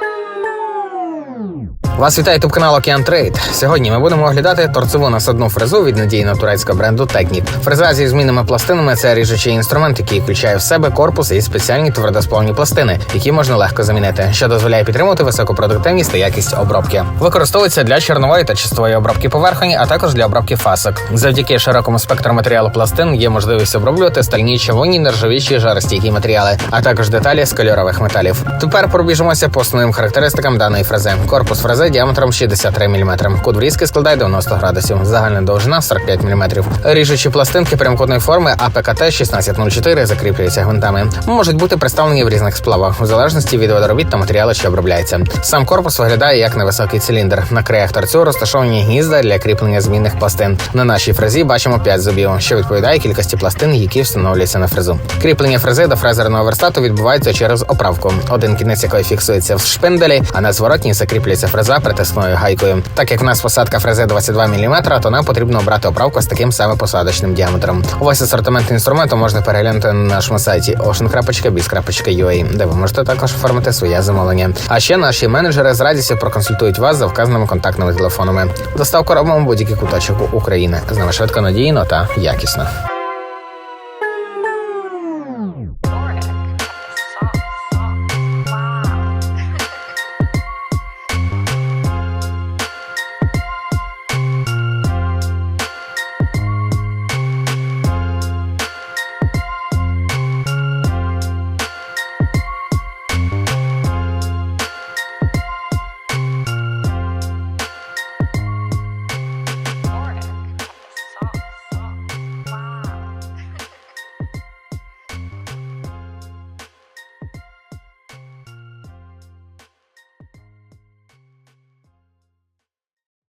妈妈。Вас вітає ютуб канал Океан Трейд. Сьогодні ми будемо оглядати торцеву насадну фрезу від надійного турецького бренду Technip. Фреза зі змінними пластинами це ріжучий інструмент, який включає в себе корпус і спеціальні твердосплавні пластини, які можна легко замінити, що дозволяє підтримувати високу продуктивність та якість обробки. Використовується для чорнової та чистової обробки поверхні, а також для обробки фасок. Завдяки широкому спектру матеріалу пластин є можливість оброблювати стальні човинні, нержавічі, жаростійкі матеріали, а також деталі з кольорових металів. Тепер пробіжимося по основним характеристикам даної фрези. Корпус фрези діаметром 63 мм. Кут врізки складає 90 градусів. Загальна довжина 45 мм. Ріжучі пластинки прямокутної форми АПКТ 1604 закріплюються гвинтами. Можуть бути представлені в різних сплавах, в залежності від водоробіт та матеріалу, що обробляється. Сам корпус виглядає як невисокий циліндр. На краях торцю розташовані гнізда для кріплення змінних пластин. На нашій фрезі бачимо 5 зубів, що відповідає кількості пластин, які встановлюються на фрезу. Кріплення фрези до фрезерного верстату відбувається через оправку, один кінець якої фіксується в шпинделі, а на зворотній закріплюється фреза притисною гайкою. Так як в нас посадка фрези 22 мм, то нам потрібно обрати оправку з таким саме посадочним діаметром. Увесь асортимент інструменту можна переглянути на нашому сайті ocean.biz.ua, де ви можете також оформити своє замовлення. А ще наші менеджери з радістю проконсультують вас за вказаними контактними телефонами. Доставку робимо будь-який куточок України. З нами швидко надійно та якісно.